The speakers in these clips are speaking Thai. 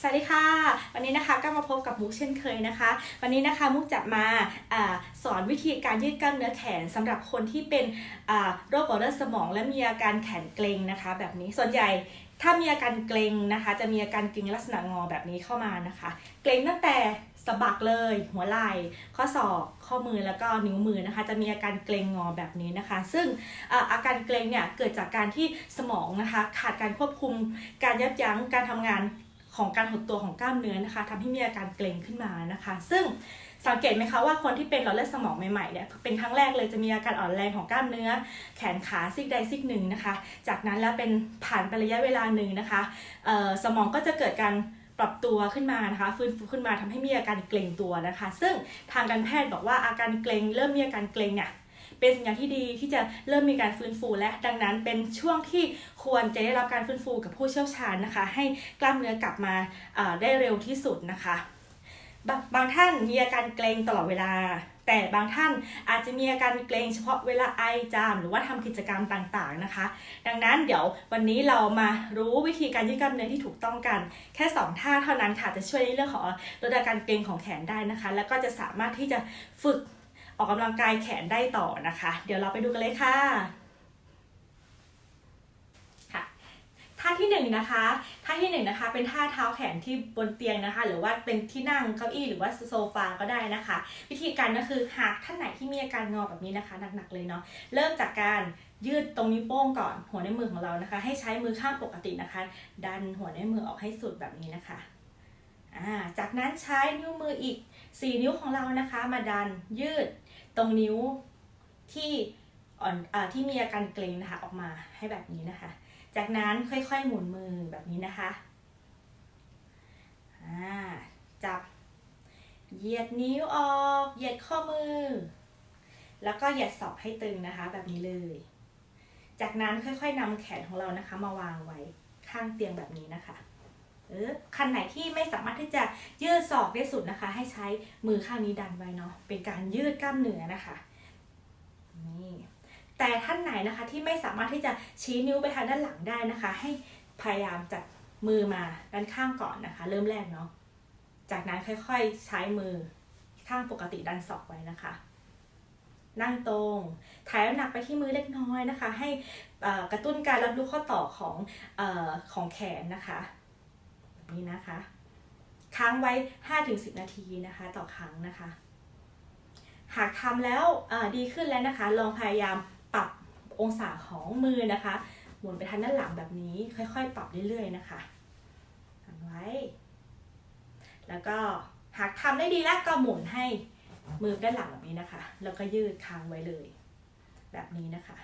สวัสดีค่ะ วันนี้นะคะก็มาพบกับมุกเช่นเคยนะคะ วันนี้นะคะมุกจะมาอสอนวิธีการยืดกล้ามเนื้อแขนสำหรับคนที่เป็นโรคหลอดเลือดสมอง และมีอาการแขนเกร็งนะคะ แบบนี้ส่วนใหญ่ถ้ามีอาการเกร็งนะคะ จะมีอาการเกร็งลักษณะงอแบบนี้เข้ามานะคะ เกร็งตั้งแต่สะบักเลย หัวไหล่ข้อศอกข้อมือแล้วก็นิ้วมือนะคะ จะมีอาการเกร็งงอแบบนี้นะคะ ซึ่งอาอาการเกร็งเนี่ยเกิดจากการที่สมองนะคะ ขาดการควบคุมการยับยั้งการทำงาน ของการหดตัวของกล้ามเนื้อนะคะทำให้มีอาการเกร็งขึ้นมานะคะ ซึ่งสังเกตไหมคะว่าคนที่เป็นหลอดเลือดสมองใหม่ๆเนี่ยเป็นครั้งแรกเลยจะมีอาการอ่อนแรงของกล้ามเนื้อ แขนขาซีกใดซีกหนึ่งนะคะ จากนั้นแล้วเป็นผ่านไประยะเวลาหนึ่งนะคะสมองก็จะเกิดการปรับตัวขึ้นมานะคะฟื้นฟูขึ้นมาทำให้มีอาการเกร็งตัวนะคะ ซึ่งทางการแพทย์บอกว่าอาการเกร็งเริ่มมีอาการเกร็งเนี่ย เป็นสัญญาณที่ดีที่จะเริ่มมีการฟื้นฟูและดังนั้นเป็นช่วงที่ควรจะได้รับการฟื้นฟูกับผู้เชี่ยวชาญนะคะ ให้กล้ามเนื้อกลับมาได้เร็วที่สุดนะคะบางบางท่านมีอาการเกร็งตลอดเวลา แต่บางท่านอาจจะมีอาการเกร็งเฉพาะเวลาไอจาม หรือว่าทำกิจกรรมต่างๆนะคะ ดังนั้นเดี๋ยววันนี้เรามารู้วิธีการยืดกล้ามเนื้อที่ถูกต้องกัน แค่ 2 ท่าเท่านั้นค่ะจะช่วยในเรื่องของลดอาการเกร็งของแขนได้นะคะ แล้วก็จะสามารถที่จะฝึก ออกกำลังกายแขนได้ต่อนะคะ เดี๋ยวเราไปดูกันเลยค่ะค่ะท่าที่หนึ่งนะคะท่าที่หนึ่งนะคะ เป็นท่าเท้าแขนที่บนเตียงนะคะ หรือว่าเป็นที่นั่งเก้าอี้หรือว่าโซฟาก็ได้นะคะ วิธีการก็คือหากท่านไหนที่มีอาการงอแบบนี้นะคะหนักๆเลยเนาะเริ่มจากการยืดตรงนิ้วโป้งก่อนหัวในวมือของเรานะคะ ให้ใช้มือข้างปกตินะคะ ดันหัวในวมือออกให้สุดแบบนี้นะคะจากนั้นใช้นิ้วมืออีก 4 นิ้วของเรานะคะ มาดันยืด ตรงนิ้วที่อ่อนอที่มีอาการเกร็งนะคะออกมาให้แบบนี้นะคะ จากนั้นค่อยๆหมุนมือแบบนี้นะคะจับ เหยียดนิ้วออก เหยียดข้อมือ แล้วก็เหยียดศอกให้ตึงนะคะ แบบนี้เลย จากนั้นค่อยๆนำแขนของเรานะคะ มาวางไว้ข้างเตียงแบบนี้นะคะ เออคันไหนที่ไม่สามารถที่จะยืดศอกได้สุดนะคะ ให้ใช้มือข้างนี้ดันไว้เนาะเป็นการยืดกล้ามเนื้อนะคะนี่แต่ท่านไหนนะคะที่ไม่สามารถที่จะชี้นิ้วไปทางด้านหลังได้นะคะ ให้พยายามจัดมือมาด้านข้างก่อนนะคะ เริ่มแรกเนาะจากนั้นค่อยๆใช้มือข้างปกติดันศอกไว้นะคะ นั่งตรงถ่ายน้ำหนักไปที่มือเล็กน้อยนะคะ ให้กระตุ้นการรับรู้ข้อต่อของออของแขนนะคะ นี้นะคะ ค้างไว้ 5-10 นาทีนะคะ ต่อครั้งนะคะ หากทำแล้วดีขึ้นแล้วนะคะ ลองพยายามปรับองศาของมือนะคะ หมุนไปทางด้านหลังแบบนี้ ค่อยๆ ปรับเรื่อยๆนะคะทำไว้ แล้วก็หากทำได้ดีแล้วก็หมุนให้มือด้านหลังแบบนี้นะคะ แล้วก็ยืดค้างไว้เลย แบบนี้นะคะ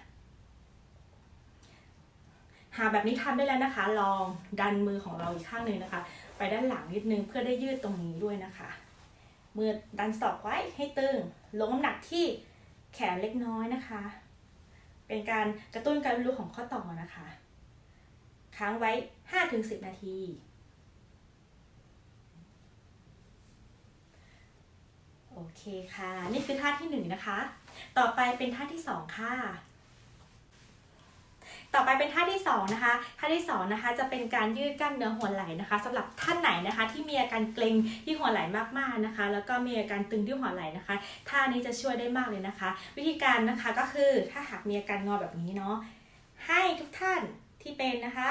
หาแบบนี้ทำได้แล้วนะคะ ลองดันมือของเราอีกข้างหนึ่งนะคะ ไปด้านหลังนิดนึงเพื่อได้ยืดตรงนี้ด้วยนะคะ มือดันศอกไว้ให้ตึง ลงน้ำหนักที่แขนเล็กน้อยนะคะ เป็นการกระตุ้นการรู้ของข้อต่อนะคะ ค้างไว้ 5-10 นาทีโอเคค่ะ นี่คือท่าที่หนึ่งนะคะ ต่อไปเป็นท่าที่สองค่ะ ต่อไปเป็นท่าที่สองนะคะท่าที่สองนะคะจะเป็นการยืดกล้ามเนื้อหัวไหล่นะคะสำหรับท่านไหนนะคะ ที่มีอาการเกร็งที่หัวไหล่มากๆนะคะ แล้วก็มีอาการตึงที่หัวไหล่นะคะท่านี้จะช่วยได้มากเลยนะคะ วิธีการนะคะก็คือถ้าหากมีอาการงอแบบนี้เนาะให้ทุกท่านที่เป็นนะคะ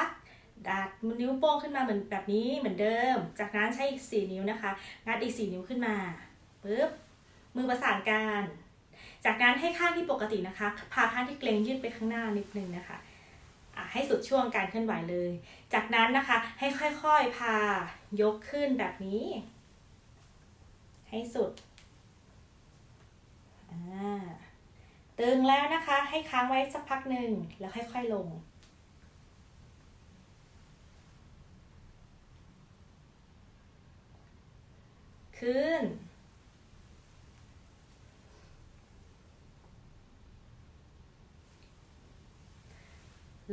ดัดนิ้วโป้งขึ้นมาเหมือนแบบนี้เหมือนเดิม จากนั้นใช้อีก4นิ้วนะคะ งัดอีก4นิ้วขึ้นมาปึ๊บมือประสานกัน จากนั้นให้ข้างที่ปกตินะคะ พาข้างที่เกร็งยืดไปข้างหน้านิดนึงนะคะ ให้สุดช่วงการเคลื่อนไหวเลย จากนั้นนะคะให้ค่อยๆพายกขึ้นแบบนี้ ให้สุด ตึงแล้วนะคะ ให้ค้างไว้สักพักหนึ่งแล้วค่อยๆลง ขึ้น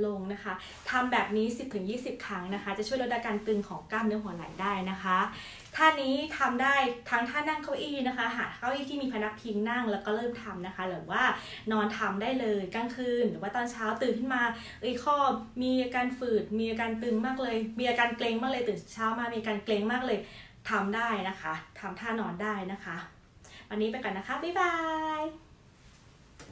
ลงนะคะทำแบบนี้ 10-20 ครั้งนะคะ จะช่วยลดอาการตึงของกล้ามเนื้อหัวไหล่ได้นะคะท่านี้ทำได้ทั้งท่านั่งเก้าอี้นะคะ หาเก้าอี้ที่มีพนักพิงนั่งแล้วก็เริ่มทำนะคะ หรือว่านอนทำได้เลยกลางคืน หรือว่าตอนเช้าตื่นขึ้นมาเอ้ยข้อมีอาการฝืด มีอาการตึงมากเลย มีอาการเกร็งมากเลยตื่นเช้ามามีอาการเกร็งมากเลยทำได้นะคะทำท่านอนได้นะคะ วันนี้ไปก่อนนะคะบ๊ายบาย